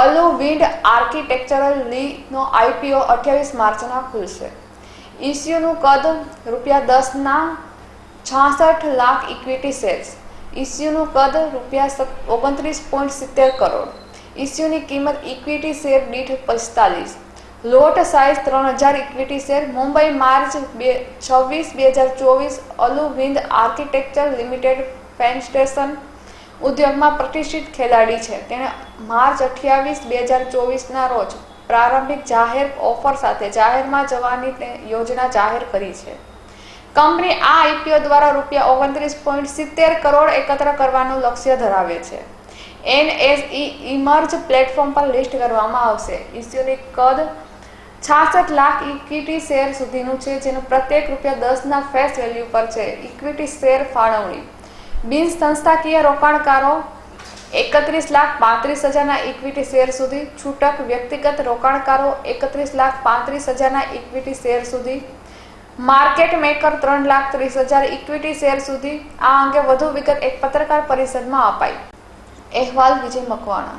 Allu wind architectural લીનો IPO અઠ્યાવીસ માર્ચના ખુલશે. ઇસ્યુનું કદ રૂપિયા દસના છાસઠ લાખ ઇક્વિટી શેર્સ ઇસ્યુનું કદ રૂપિયા ઓગણત્રીસ પોઈન્ટ સિત્તેર કરોડ. ઇસ્યુની કિંમત ઇક્વિટી શેર દીઠ પિસ્તાલીસ લોટ સાઇઝ ત્રણ હજાર ઇક્વિટી શેર. મુંબઈ માર્ચ બે, છવ્વીસ બે હજાર ચોવીસ Alu Wind Architecture Limited fenestration ઉદ્યોગમાં પ્રતિષ્ઠિત ખેલાડી છે. તેણે માર્ચ અઠ્યાવીસ, બે હજાર ચોવીસના રોજ પ્રારંભિક જાહેર ઓફર સાથે જાહેરમાં જવાની યોજના જાહેર કરી છે. કંપની આ આઈપીઓ દ્વારા રૂપિયા ઓગણત્રીસ પોઈન્ટ સિત્તેર કરોડ એકત્ર કરવાનું લક્ષ્ય ધરાવે છે. એનએસઈ ઇમર્જ પ્લેટફોર્મ પર લિસ્ટ કરવામાં આવશે. ઇસ્યુની કદ છાસઠ લાખ ઇક્વિટી શેર સુધીનું છે, જેનું પ્રત્યેક રૂપિયા દસના ફેસ વેલ્યુ પર છે. ઇક્વિટી શેર ફાળવણી બિન સંસ્થાકીય રોકાણકારો એકત્રીસ લાખ પાંત્રીસ હજારના ઇક્વિટી શેર સુધી, છૂટક વ્યક્તિગત રોકાણકારો એકત્રીસ લાખ પાંત્રીસ હજારના ઇક્વિટી શેર સુધી, માર્કેટ મેકર ત્રણ લાખ ત્રીસ હજાર ઇક્વિટી શેર સુધી, આ અંગે વધુ વિગત એક પત્રકાર પરિષદમાં અપાઈ. અહેવાલ વિજય મકવાણા.